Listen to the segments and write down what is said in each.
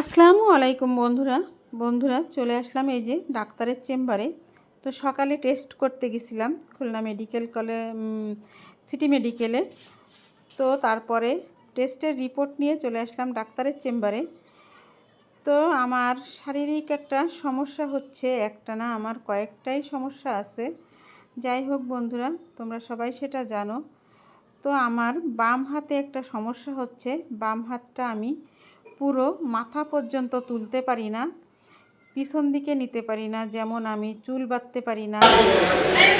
আসসালামু আলাইকুম বন্ধুরা। বন্ধুরা, চলে আসলাম এই যে ডাক্তারের চেম্বারে। তো সকালে টেস্ট করতে গেছিলাম খুলনা মেডিকেল কলে সিটি মেডিকেলে। তো তারপরে টেস্টের রিপোর্ট নিয়ে চলে আসলাম ডাক্তারের চেম্বারে। তো আমার শারীরিক একটা সমস্যা হচ্ছে, একটা না আমার কয়েকটাই সমস্যা আছে। যাই হোক বন্ধুরা, তোমরা সবাই সেটা জানো। তো আমার বাম হাতে একটা সমস্যা হচ্ছে, বাম হাতটা আমি পুরো মাথা পর্যন্ত তুলতে পারি না, পিছন দিকে নিতে পারি না, যেমন আমি চুল বাঁধতে পারি না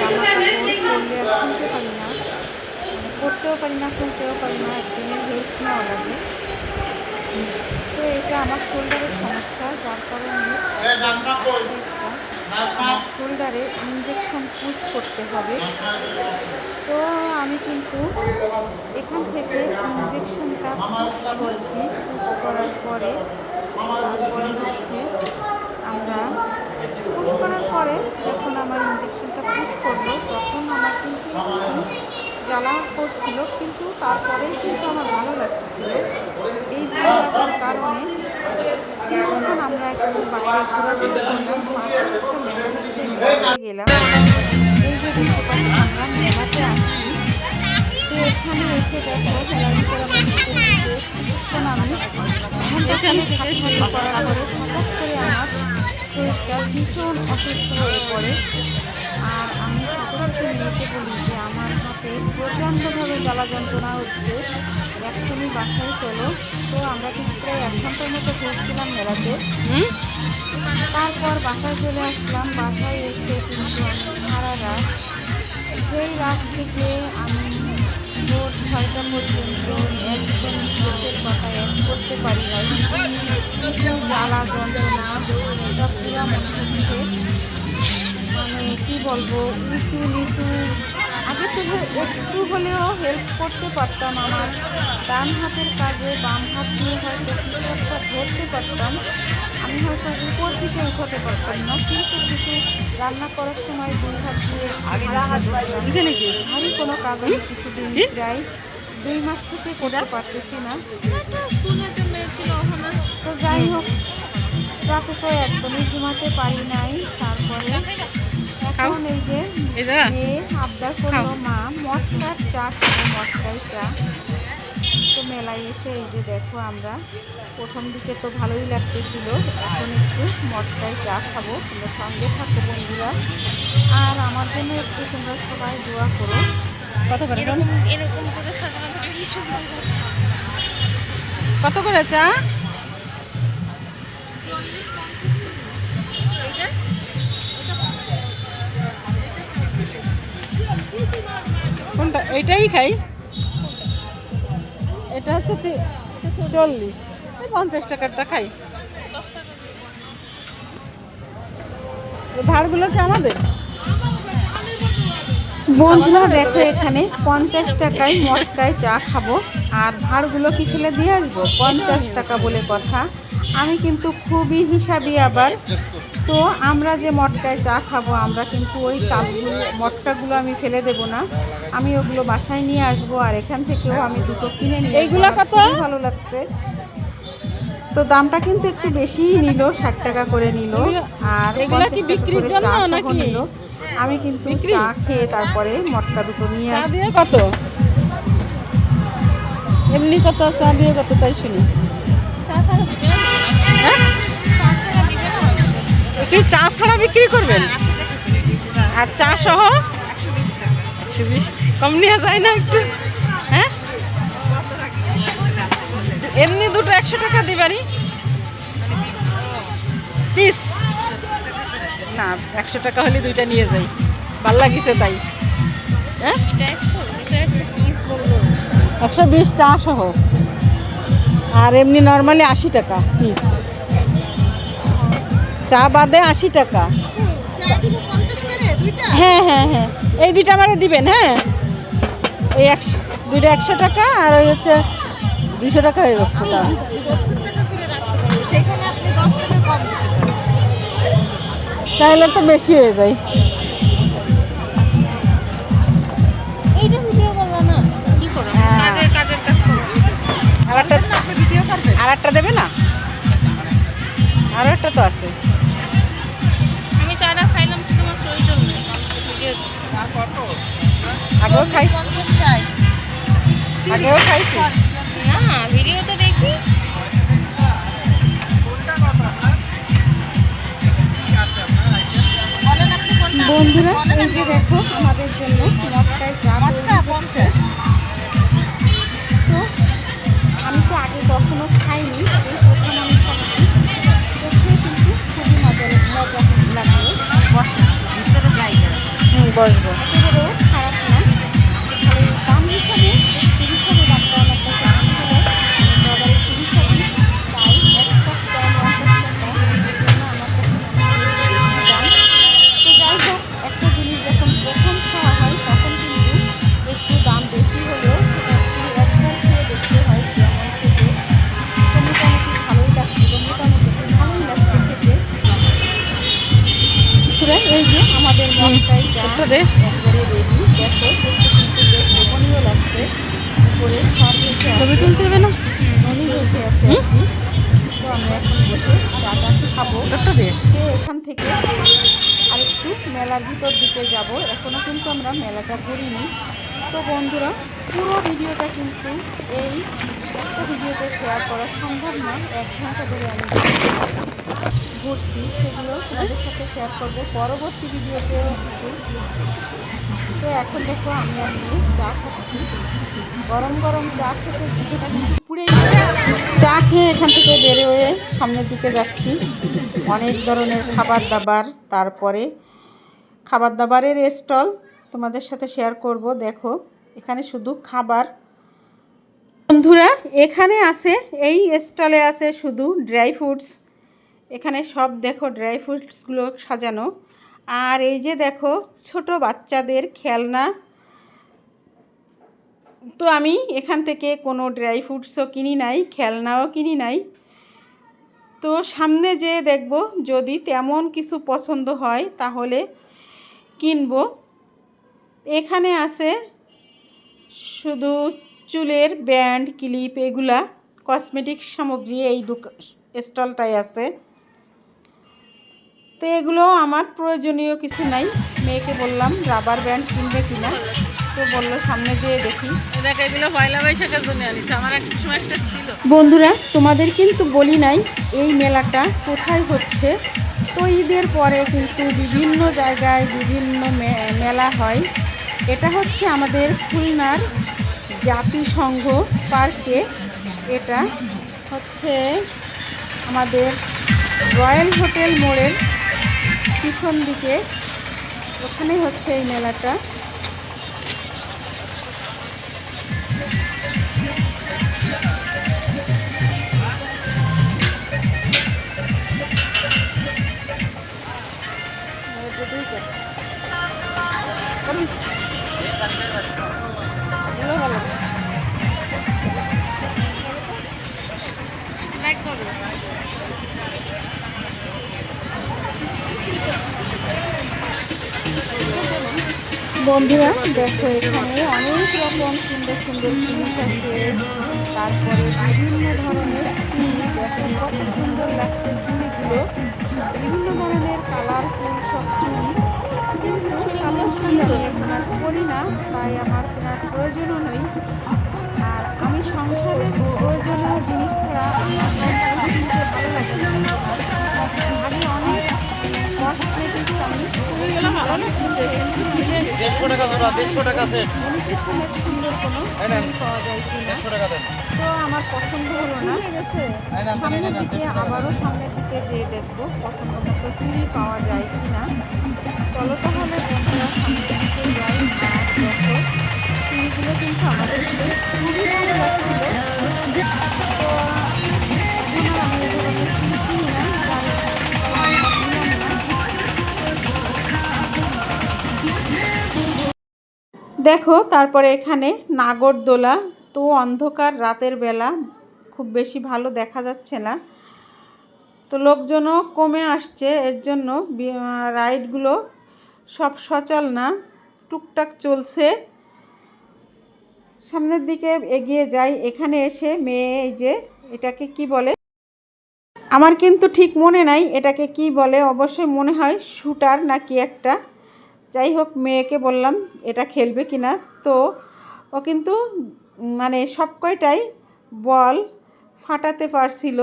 খুলতে পারি না করতেও পারি না খুলতেও পারি না একদিনের হেল্প নেওয়া লাগে। তো এটা আমার শোল্ডারের সমস্যা, যার কারণে শোল্ডারে ইঞ্জেকশন পুশ করতে হবে। তো আমি কিন্তু এখান থেকে ইঞ্জেকশনটা পুশ করছি। পুশ করার পরে তারপরে হচ্ছে আমরা পুশ করার পরে যখন আমার ইঞ্জেকশনটা পুশ করল, তখন আমার কিন্তু জ্বালা করছিল, কিন্তু তারপরে কিন্তু আমার ভালো লাগতেছিল। এই ভালো লাগার কারণে কিছুক্ষণ আমরা একটু বাইরে গেলাম। এই আমরা মেলাতে আসছি। তো এখানে এসে দেখো করা কিছুক্ষণ আমি করার আমার শরীরটা ভীষণ অসুস্থ হয়ে পড়ে। সাথে সাথে বলি যে আমার হাতে প্রচণ্ডভাবে জ্বালা যন্ত্রণা হচ্ছে এক্ষুনি বাসায় চলো তো আমরা কিন্তু প্রায় এক ঘণ্টার মতো ঘুরছিলাম মেলাতে তারপর বাসায় চলে আসলাম, বাসায় এসে কিন্তু সারা রাত সেই রাত থেকে আমি ভোর ছয়টা পর্যন্ত একদম চোখের কথা এক করতে পারি নাই কিছু জ্বালা যন্ত্রণা এটা পুরো মনে হচ্ছে কী বলব উঁচু নিচু। আগে তবু একটু হলেও হেল্প করতে পারতাম আমার। ডান হাতের কাজে বাম হাত দিয়ে হয়তো কিছু একটা ধরতে পারতাম। আমি হয়তো উপর দিকে উঠাতে পারতাম না কিন্তু কিছু রান্না করার সময় দুই হাত দিয়ে ভারী কোনো কাজ আমি কিছুদিন যাই দুই মাস থেকে করতে পারতেছি না। তো যাই হোক রাতে তো একদমই ঘুমাতে পারি নাই তারপরে এখন এই যে? আবদার করল মা মটকার চা খাব মটকাই চা। তো মেলায় এসে এই যে দেখো আমরা প্রথম দিকে তো ভালোই লাগতেছিল এখন একটু মটকাই চা খাব তোমরা সঙ্গে থাকো বন্ধুরা। আর আমার জন্য একটু তোমরা সবাই দোয়া করো। কত করে এরকম করে সাজানো। কত করে চা? কোনটা? এইটাই খাই। এটা হচ্ছে চল্লিশ। পঞ্চাশ টাকারটা খাই। ভাড়গুলো কি আমাদের? বন্ধুরা, দেখো এখানে পঞ্চাশ টাকায় মটকায় চা খাব, আর ভাড়গুলো কি ফেলে দিয়ে আসব? পঞ্চাশ টাকা বলে কথা। আমি কিন্তু খুবই হিসাবি আবার। তো আমরা যে মটকায় চা খাব আমরা কিন্তু ওই কাপগুলো মটকাগুলো আমি ফেলে দেবো না আমি ওগুলো বাসায় নিয়ে আসব আর এখান থেকেও আমি দুটো কিনে আসব। এইগুলা কত? ভালো লাগছে তো দামটা কিন্তু একটু বেশিই নিল ষাট টাকা করে নিল আর এগুলা 50 বিক্রির করে জন্য চা সহ নাকি? নিল। আমি কিন্তু? চা খেয়ে তারপরে মটকা দুটো নিয়ে দিয়ে কত এমনি কত চা দিয়ে কত তাই শুনি কি চা ছাড়া বিক্রি করবেন? আর চা সহ? একশো বিশ কম নেওয়া যায় না একটু? হ্যাঁ? এমনি দুটো একশো টাকা দিবানি? পিস না একশো টাকা হলে দুইটা নিয়ে যাই। ভালো লাগিছে তাই। হ্যাঁ? একশো বিশ চা সহ। আর এমনি নর্মালি আশি টাকা পিস চা বাদে আশি টাকা। হ্যাঁ হ্যাঁ হ্যাঁ। এই দুইটা আমারে দিবেন হ্যাঁ? এই একশো দুইটা একশো টাকা আর ওই হচ্ছে দুইশো টাকা হয়ে যাচ্ছে তাহলে তো বেশি হয়ে যায়। হ্যাঁ। আর একটা দেবে না? আরও একটা তো আছে। আমি চাটা খাইলাম শুধুমাত্র ওই জন্য। আগেও খাইছি। আগেও খাইছি। না ভিডিওতে দেখি। বন্ধুরা এই যে দেখো আমাদের জন্য বসবো। ছবি তুলতে হবে না? এখন থেকে আরেকটু মেলার ভিতর দিকে যাব। এখনও কিন্তু আমরা মেলাটা করিনি। তো বন্ধুরা পুরো ভিডিওটা কিন্তু এই ভিডিওতে শেয়ার করা সম্ভব নয়। এক ঘণ্টা ধরে আমি ঘুরছি, সেগুলো তোমাদের সাথে শেয়ার করব। পরবর্তী ভিডিওতেও কিছু তো এখন দেখো আমি আপনি চা খাচ্ছি। গরম গরম চা খেতে কিন্তু পুড়েই চা খেয়ে এখান থেকে বেরোয়ে সামনের দিকে যাচ্ছি। অনেক ধরনের খাবার দাবার, তারপরে খাবার দাবারের স্টল তোমাদের সাথে শেয়ার করব। দেখো এখানে শুধু খাবার। বন্ধুরা, এখানে আছে, এই স্টলে আছে শুধু ড্রাই ফ্রুটস। এখানে সব দেখো, ড্রাই ফ্রুটসগুলো সাজানো। আর এই যে দেখো, ছোট বাচ্চাদের খেলনা। তো আমি এখান থেকে কোনো ড্রাই ফ্রুটসও কিনি নাই, খেলনাও কিনি নাই। তো সামনে যে দেখব, যদি তেমন কিছু পছন্দ হয়, তাহলে কিনব। এখানে আছে শুধু চুলের ব্যান্ড ক্লিপ এগুলা কসমেটিক্স সামগ্রী এই দোকা স্টলটায় আছে। তো এগুলো আমার প্রয়োজনীয় কিছু নাই। মেয়েকে বললাম রাবার ব্যান্ড কিনবে কিনা তো বলল সামনে যেয়ে দেখি। বন্ধুরা তোমাদের কিন্তু বলি নাই এই মেলাটা কোথায় হচ্ছে? তো ঈদের পরে কিন্তু বিভিন্ন জায়গায় বিভিন্ন মেলা হয়। এটা হচ্ছে আমাদের খুলনার জাতিসংঘ পার্কে। এটা হচ্ছে আমাদের রয়্যাল হোটেল মোড়ের পিছন দিকে। ওখানে হচ্ছে এই মেলাটা। বন্ধুরা, দেখো এখানে অনেক রকম সুন্দর সুন্দর জিনিস আছে, তারপরে বিভিন্ন ধরনের দেখো কত সুন্দর লাগছে চুড়িগুলো বিভিন্ন ধরনের কালারফুল সব চুড়ি কিন্তু কালার আমি এখন আর করি না, তাই আমার কেনার প্রয়োজনও নেই। আর আমি সংসারের প্রয়োজনীয় জিনিস ছাড়া দেড়শো টাকা জোড়া দেড়শো টাকা সেট ইমিটেশনের সুন্দর কোনো এই পাওয়া যায় কিনা। দেড়শো টাকা দেন। তো আমার পছন্দ হলো না। সামনের দিকে আবারও সামনের দিকে যেয়ে দেখব পছন্দ মতো চুড়ি পাওয়া যায় কিনা। চলো তাহলে বন্ধুরা সামনের দিকে যাই। দেখো, তারপরে এখানে নাগরদোলা, তো অন্ধকার রাতের বেলা, খুব বেশি ভালো দেখা যাচ্ছে না। তো লোকজনও কমে আসছে, এর জন্য রাইডগুলো সব সচল না, টুকটাক চলছে। সামনের দিকে এগিয়ে যাই, এখানে এসে মেয়ে এই যে, এটাকে কি বলে? আমার কিন্তু ঠিক মনে নাই, এটাকে কি বলে? অবশ্যই মনে হয় শুটার নাকি একটা। যাই হোক মেয়েকে বললাম এটা খেলবে কি না? তো ও কিন্তু মানে সব কয়টাই বল ফাটাতে পারছিল।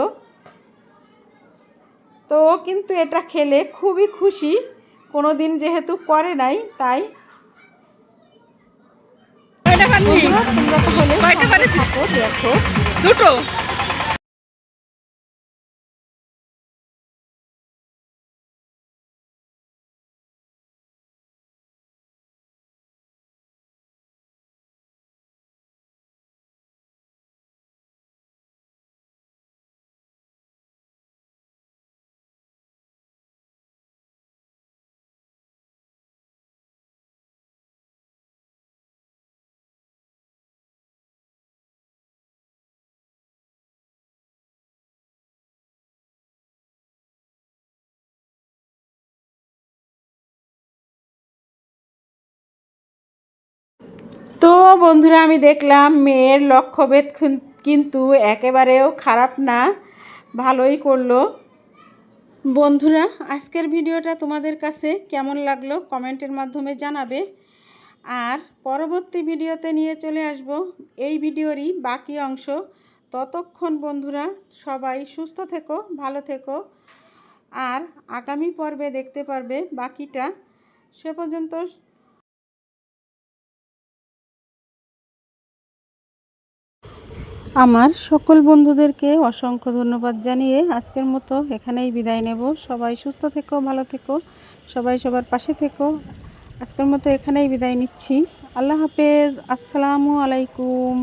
তো ও কিন্তু এটা খেলে খুবই খুশি। কোনো দিন যেহেতু করে নাই তাই তোমরা দেখো। দুটো। তো বন্ধুরা, আমি দেখলাম মেয়ের লক্ষ্যভেদ কিন্তু একেবারেও খারাপ না। ভালোই করল। বন্ধুরা, আজকের ভিডিওটা তোমাদের কাছে কেমন লাগল কমেন্টের মাধ্যমে জানাবে। আর পরবর্তী ভিডিওতে নিয়ে চলে আসব। এই ভিডিওরই বাকি অংশ। ততক্ষণ বন্ধুরা, সবাই সুস্থ থেকো, ভালো থেকো। আর আগামী পর্বে দেখতে পারবে বাকিটা। সে পর্যন্ত আমার সকল বন্ধুদেরকে অসংখ্য ধন্যবাদ জানিয়ে আজকের মতো এখানেই বিদায় নেব। সবাই সুস্থ থেকো, ভালো থেকো, সবাই সবার পাশে থেকো। আজকের মতো এখানেই বিদায় নিচ্ছি। আল্লাহ হাফেজ। আসসালামু আলাইকুম।